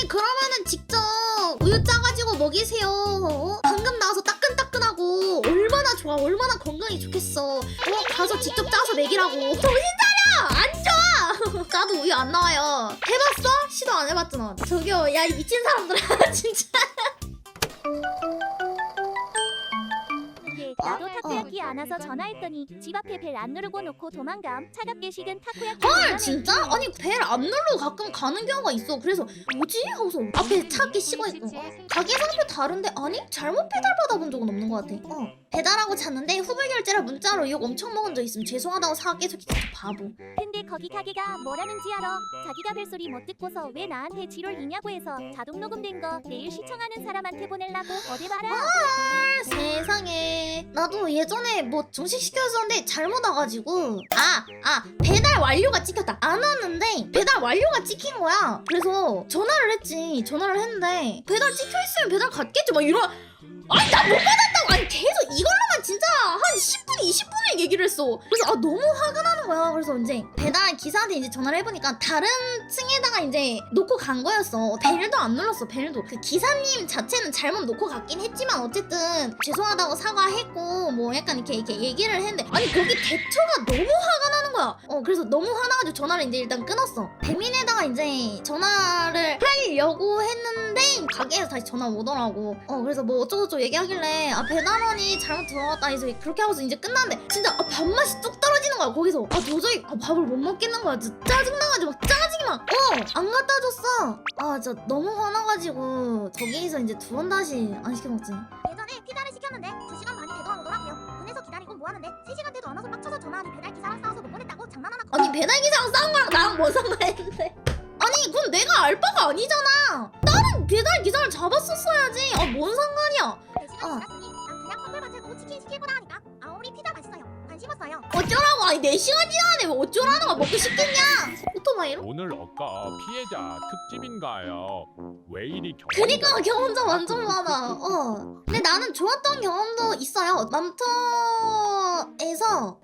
아니 그러면은 직접 우유 짜가지고 먹이세요. 어? 방금 나와서 따끈따끈하고 얼마나 좋아, 얼마나 건강에 좋겠어. 어 가서 직접 짜서 먹이라고. 정신 차려! 안 좋아. 짜도 우유 안 나와요. 해봤어? 시도 안 해봤잖아. 저기요, 야 이 미친 사람들아 진짜. 나도 타코야키 안 와서 전화했더니 집 앞에 벨 안 누르고 놓고 도망감. 차갑게 식은 타코야키. 헐. 진짜? 아니 벨 안 누르고 가끔 가는 경우가 있어 그래서 뭐지? 하고서 앞에 차갑게 식어 있고 가게 상표 다른데 아니? 잘못 배달 받아본 적은 없는 것 같아 어 배달하고 잤는데 후불 결제라 문자로 욕 엄청 먹은 적 있음. 죄송하다고 사과 계속 바보. 근데 거기 가게가 뭐라는지 알아? 자기가 벨소리 못 듣고서 왜 나한테 지롤이냐고 해서 자동 녹음된 거 내일 시청하는 사람한테 보내려고 어디 봐라. 헐 세상에. 나도 예전에 뭐 정식 시켰었는데 잘못 와가지고. 아아 배달 완료가 찍혔다. 안 왔는데 배달 완료가 찍힌 거야. 그래서 전화를 했지. 전화를 했는데 배달 찍혀있으면 배달 갔겠지. 막 이런 아니 나 못 받았다고. 아니 계속 이걸로만 진짜 한 10분 20분을 얘기를 했어. 그래서 아 너무 화가 나는 거야. 그래서 이제 배달 기사한테 이제 전화를 해보니까 다른 층에다가 이제 놓고 간 거였어. 벨도 안 눌렀어 벨도. 그 기사님 자체는 잘못 놓고 갔긴 했지만 어쨌든 죄송하다고 사과했고 뭐 약간 이렇게 이렇게 얘기를 했는데. 아니 거기 대처가 너무 화가 나는 거야. 어 그래서 너무 화나가지고 전화를 이제 일단 끊었어. 배민에다가 이제 전화를 하려고 했는데 가게에서 다시 전화 오더라고. 어 그래서 뭐 어쩌고저쩌고 얘기하길래 아 배달원이 잘못 들어왔다 해서 그렇게 하고서 이제 끝났는데 진짜 아, 밥맛이 뚝 떨어지는 거야 거기서. 아 도저히 아, 밥을 못 먹겠는 거야. 진짜 짜증나가지고 막 짜증이 막 어안 갖다 줬어. 아 진짜 너무 화나가지고 저기에서 이제 두 번 다시 안 시켜 먹지. 예전에 피자를 시켰는데 2시간 반이 오더라고요. 문에서 기다리고 뭐하는데 3시간 돼도 안 와서 빡쳐서 전화하니 배달 기사랑 싸워서 아니 배달기사랑 싸운 거랑 나랑 뭔 상관인데? 아니 그건 내가 알 바가 아니잖아. 다른 배달기사를 잡았었어야지. 아 뭔 상관이야? 4시간 어. 관심 없어요. 어쩌라고? 아니 4시간 지나는데 왜 어쩌라는 거야? 먹고 싶겠냐 오토바이로? 오늘 아까 피해자 특집인가요? 왜 이리 경? 그니까 경험자 완전 많아 어 근데 나는 좋았던 경험도 있어요 맘터에서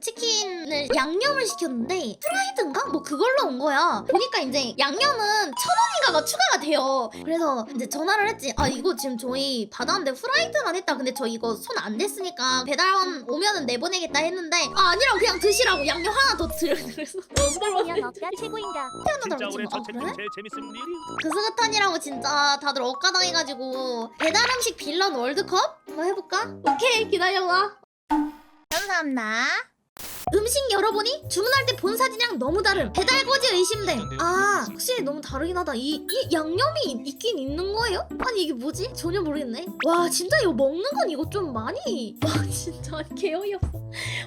치킨을 양념을 시켰는데 프라이드인가? 뭐 그걸로 온 거야 보니까 이제 양념은 천 원인가가 추가가 돼요 그래서 이제 전화를 했지 아 이거 지금 저희 받았는데 프라이드만 했다 근데 저 이거 손 안 댔으니까 배달원 오면은 내보내겠다 했는데 아 아니랑 그냥 드시라고 양념 하나 더 드려 그래서 그냥 억가 최고인가? 저 그래? 제일 재밌는 일이 그스그탄이라고 진짜 다들 억가당해가지고 배달 음식 빌런 월드컵 한번 해볼까? 오케이 기다려봐 감사합니다. 음식 열어보니 주문할 때 본 사진이랑 너무 다름 배달 거지 의심됨. 아 확실히 너무 다르긴 하다. 이, 이 양념이 있- 있긴 있는 거예요? 아니 이게 뭐지? 전혀 모르겠네. 와 진짜 이거 먹는 건 이거 좀 많이. 와 진짜 개어이없어.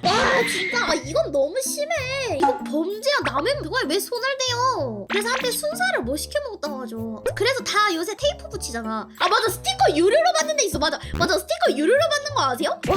와 진짜. 아, 이건 너무 심해. 이거 범죄야. 남의 누가 왜 손을 대요? 그래서 한때 순살을 못 시켜 먹었다고 하죠. 그래서 다 요새 테이프 붙이잖아. 아 맞아. 스티커 유료로 받는 데 있어. 맞아. 맞아. 스티커 유료로 받는 거 아세요? 와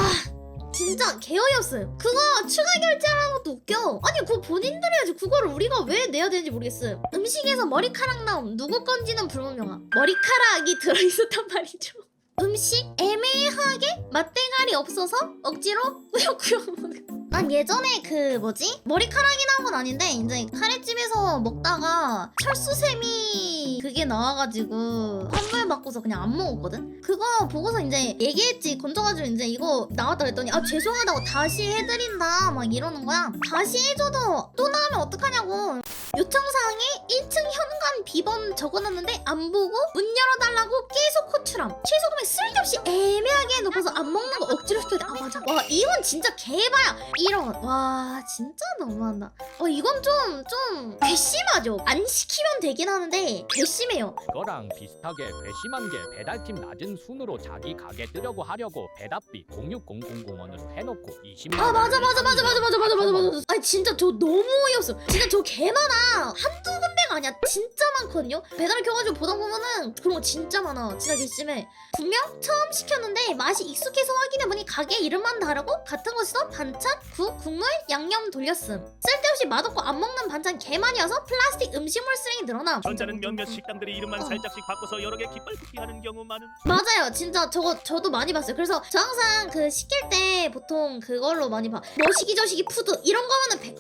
진짜 개어이없어요. 그거 추가 결제하는 것도 웃겨. 아니 그거 본인들이 해야지. 그거를 우리가 왜 내야 되는지 모르겠어요. 음식에서 머리카락 나옴 누구 건지는 불분명함. 머리카락이 들어있었단 말이죠. 음식 애매하게 맛대가리 없어서 억지로 꾸역꾸역 먹는. 난 예전에 그 뭐지 머리카락이 나온 건 아닌데 이제 카레집에서 먹다가 철수샘이 그게 나와가지고 환불 받고서 그냥 안 먹었거든. 그거 보고서 이제 얘기했지 건져가지고 이제 이거 나왔다 그랬더니 아 죄송하다고 다시 해드린다 막 이러는 거야. 다시 해줘도 또 나오면 어떡하냐고. 요청사항에 1층 현관 비번 적어놨는데 안 보고 문 열어달라고 계속 호출함. 최소 금액 쓸데없이 애매하게 높아서 안 먹는 거 억지로 시켜야 돼. 아 맞아. 와 이건 진짜 개바야. 이런 와 진짜 너무한다. 어 이건 좀좀 괘씸하죠. 안 시키면 되긴 하는데 괘씸해요. 그거랑 비슷하게 괘씸한 게 배달팀 낮은 순으로 자기 가게 뜨려고 하려고 배달비 060000원으로 해놓고 20만 아 맞아 맞아 맞아 맞아 맞아 맞아 맞아 맞아. 아니 진짜 저 너무 어이없어. 진짜 저 개 많아. 한두 군데가 아니야. 진짜 많거든요. 배달을 켜가지고 보다 보면은 그런 거 진짜 많아. 진짜 괘씸해. 분명 처음 시켰는데 맛이 익숙해서 확인해보니 가게 이름만 다르고 같은 곳에서 반찬, 국, 국물, 양념 돌렸음 쓸데없이 맛없고 안 먹는 반찬 개 많이 와서 플라스틱 음식물 쓰레기 늘어남 전자는 몇몇 식당들이 이름만 어. 살짝씩 바꿔서 여러 개 깃발 굽기 하는 경우 많은 맞아요 진짜 저거 저도 많이 봤어요 그래서 저 항상 그 시킬 때 보통 그걸로 많이 봐 머시기 저시기 푸드 이런 거면은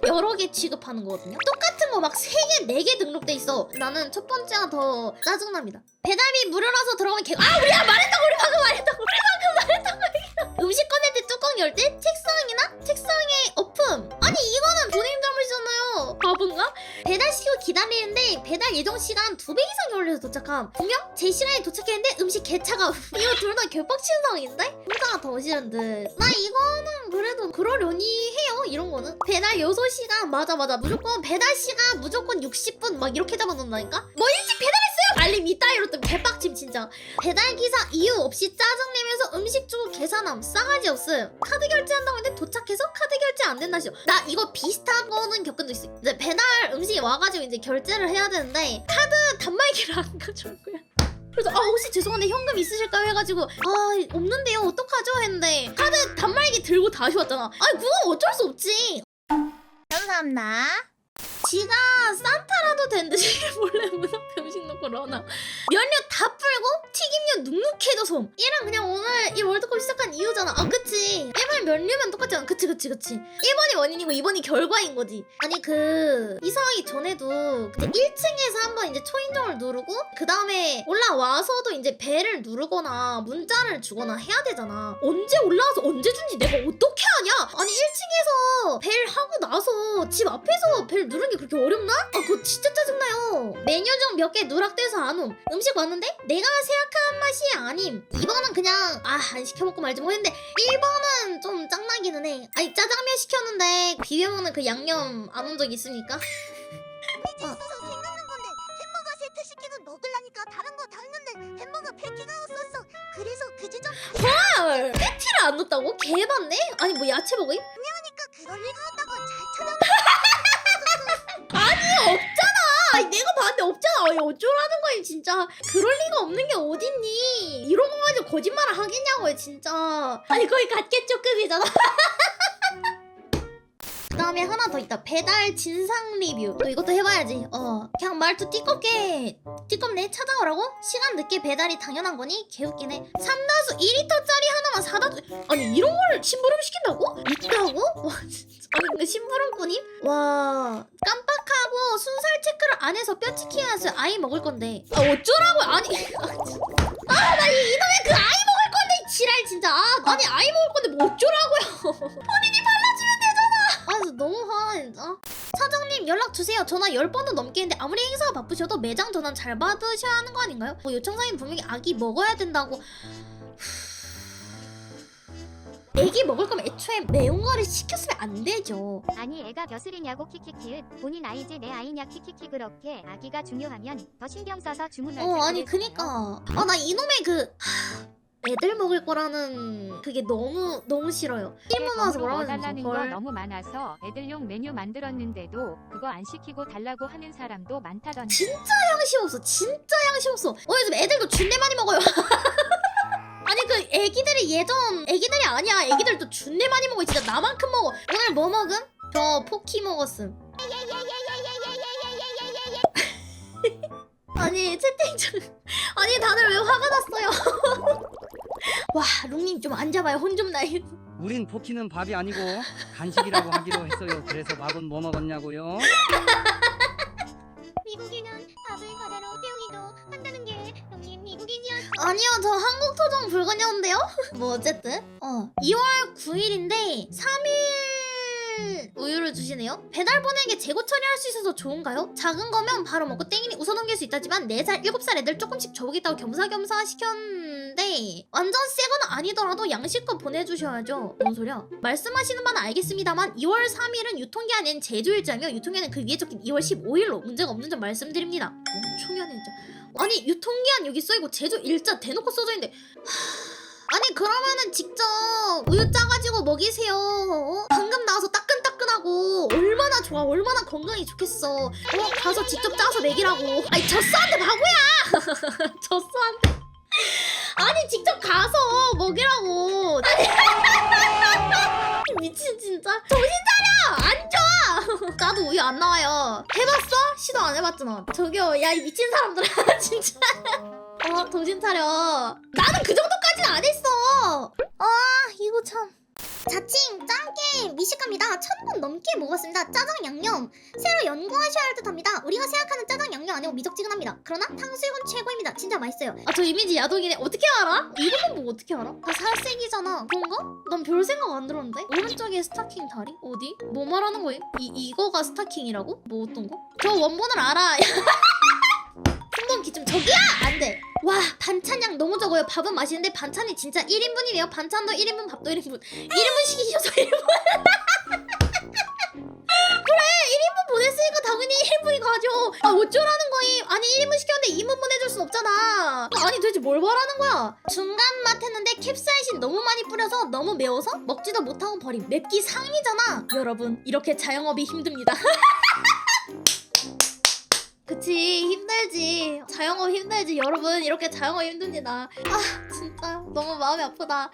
100% 여러 개 취급하는 거거든요 똑같은 거 막 3개 4개 등록돼 있어. 나는 첫 번째가 더 짜증납니다. 배달비 무료라서 들어가면 개... 아 우리가 말했다고 우리 방금 말했다고 우리 방금 말했다고. 음식 꺼낼 때 뚜껑 열 때 책상이나 책상에 엎음 아니 이거는 본인 바본가? 배달시키고 기다리는데 배달 예정 시간 두 배 이상 걸려서 도착함. 분명 제 시간에 도착했는데 음식 개차가 이거 둘 다 개빡치는 상황인데? 혼자가 더 싫은 듯. 나 이거는 그래도 그러려니 해요. 이런 거는. 배달 6시간 맞아 맞아. 무조건 배달 시간 무조건 60분 막 이렇게 잡아놓는다니까? 뭐 배달했어요! 알림 이따위로 또 개빡침 진짜. 배달 기사 이유 없이 짜증내면서 음식 주고 계산함 싸가지 없음. 카드 결제한다고 했는데 도착해서 카드 결제 안 된다 시오. 나 이거 비슷한 거는 겪은 적 있어. 이제 배달 음식이 와가지고 이제 결제를 해야 되는데 카드 단말기를 안 거야. 그래서 아 혹시 죄송한데 현금 있으실까요 해가지고 아 없는데요 어떡하죠 했는데 카드 단말기 들고 다시 왔잖아. 아 그건 어쩔 수 없지. 감사합니다. 지가 산타라도 된 듯이 몰래 문 앞에 음식 놓고 러나. 면류 다 풀고 튀김류 눅눅해져 솜. 얘랑 그냥 오늘 이 월드컵 시작한 이유잖아. 아 그치. 1번 면류면 똑같잖아? 그치 그치 그치. 1번이 원인이고 2번이 결과인 거지. 아니 그 이사하기 전에도 그때 1층에서 한번 이제 초인종을 누르고 그 다음에 올라와서도 이제 벨을 누르거나 문자를 주거나 해야 되잖아. 언제 올라와서 언제 준지 내가 어떻게 아냐? 아니 1층에서 벨 하고 나서 집 앞에서 벨 누르는 게 그렇게 어렵나? 아 그거 진짜 짜증나요 메뉴 중 몇 개 누락돼서 안옴 음식 왔는데 내가 생각한 맛이 아님 2번은 그냥 아 안 시켜먹고 말지 뭐 했는데 1번은 좀 짱나기는 해 아니 짜장면 시켰는데 비벼먹는 그 양념 안 온 적 있으니까 있어서 생각난 건데 햄버거 세트 시키고 먹으려니까 다른 거다 있는데 햄버거 패키가 없었어. 그래서 그 지점 헐 패티를 안 넣었다고? 개봤네? 아니 뭐 야채 먹임? 가니까 그럴 리가 없다 어쩌라는 거야 진짜. 그럴 리가 없는 게 어딨니? 이런 거 가지고 거짓말을 하겠냐고요 진짜. 아니 거의 갓개초급이잖아 그 다음에 하나 더 있다. 배달 진상 리뷰. 또 이것도 해봐야지. 어 그냥 말투 띠껍게 띠껍네? 찾아오라고? 시간 늦게 배달이 당연한 거니? 개웃기네. 삼다수 2리터짜리 하나만 사다 주 아니 이런 걸 심부름 시킨다고? 있다고? 와 아니 근데 심부름꾼임? 와 깜빡하고 순살 체크를 안 해서 뼈치킨 해서 아이 먹을 건데. 아 어쩌라고? 아니 아나이 이놈의 그 아이 먹을 건데 이 지랄 진짜. 아, 아니 아이 먹을 건데 뭐 어쩌라고요? 본인 연락 주세요 전화 10번도 넘게 했는데 아무리 행사가 바쁘셔도 매장 전화는 잘 받으셔야 하는 거 아닌가요? 뭐 요청사항이 분명히 아기 먹어야 된다고 애기 먹을 거면 애초에 매운 거를 시켰으면 안 되죠 아니 애가 벼슬이냐고 키키키읒 본인 아이지 내 아이냐 키키키 그렇게 아기가 중요하면 더 신경 써서 주문할 어때 아니. 그니까 아 나 이놈의 그 하, 애들 먹을 거라는 그게 너무 너무 싫어요. 일본 와서 뭐라고 하지 달라는 거 걸. 너무 많아서 애들용 메뉴 만들었는데도 그거 안 시키고 달라고 하는 사람도 많다던데. 양심 없어. 진짜 양심 없어. 어 요즘 애들도 준내 많이 먹어요. 아니 그 애기들이 예전 애기들이 아니야. 애기들도 준내 많이 먹어. 진짜 나만큼 먹어. 오늘 뭐 먹음? 저 포키 먹었음. 아니 채팅창 아니 다들 왜 화가 났어요 와 룽님 좀 앉아봐요 혼 좀 나이 우린 포키는 밥이 아니고 간식이라고 하기로 했어요. 그래서 밥은 뭐 먹었냐고요? 미국인은 밥을 과자로 때우기도 한다는 게 형님 미국인이야. 아니요, 저 한국 토종 불가능한데요? 뭐 어쨌든 어 2월 9일인데 3일 우유를 주시네요. 배달 보내게 재고 처리할 수 있어서 좋은가요? 작은 거면 바로 먹고 땡이니 웃어 넘길 수 있다지만 4살, 7살 애들 조금씩 줘보겠다고 겸사겸사 시켰는데 완전 새 건 아니더라도 양식껏 보내주셔야죠. 뭔 소리야? 말씀하시는 바는 알겠습니다만 2월 3일은 유통기한은 제조일자며 유통기한은 그 위에 적힌 2월 15일로 문제가 없는 점 말씀드립니다. 총연해 진짜. 아니 유통기한 여기 써있고 제조 일자 대놓고 써져 있는데 하... 아니 그러면은 직접 우유 짜가지고 먹이세요 어? 방금 나와서 따끈따끈 하고 얼마나 좋아 얼마나 건강이 좋겠어. 어 가서 직접 짜서 먹이라고. 아니 젖소한테 바보야! 젖소한테 아니 직접 가서 먹이라고. 아니 미친 진짜. 정신 차려! 안 좋아! 나도 우유 안 나와요. 해봤어? 시도 안 해봤잖아. 저기요 야 이 미친 사람들아 진짜. 어 정신 차려. 나는 그 정도까지는 안 했어. 아 이거 참. 자칭 짱게 미식갑니다. 천 번 넘게 먹었습니다. 짜장 양념. 새로 연구하셔야 할 듯합니다. 우리가 생각하는 짜장 양념 아니고 미적지근합니다. 그러나 탕수육은 최고입니다. 진짜 맛있어요. 아 저 이미지 야동이네. 어떻게 알아? 이름은 뭐 어떻게 알아? 다 살색이잖아. 그런가? 난 별 생각 안 들었는데. 오른쪽에 스타킹 다리? 어디? 뭐 말하는 거임? 이 이거가 스타킹이라고? 뭐 어떤 거? 저 원본을 알아. 기좀 저기야! 안 돼. 와 반찬량 너무 적어요. 밥은 맛있는데 반찬이 진짜 1인분이래요. 반찬도 1인분, 밥도 1인분. 1인분 시키셔서 1인분. 보냈으니까 당연히 1인분이 가죠. 아, 어쩌라는 거임? 아니, 1인분 시켰는데 2인분 보내줄 순 없잖아. 아니, 도대체 뭘 말하는 거야? 중간 맛 했는데 캡사이신 너무 많이 뿌려서 너무 매워서 먹지도 못하고 버림. 맵기 상이잖아. 여러분, 이렇게 자영업이 힘듭니다. 그치, 힘들지. 자영업 힘들지. 여러분, 이렇게 자영업 힘듭니다. 아, 진짜 너무 마음이 아프다.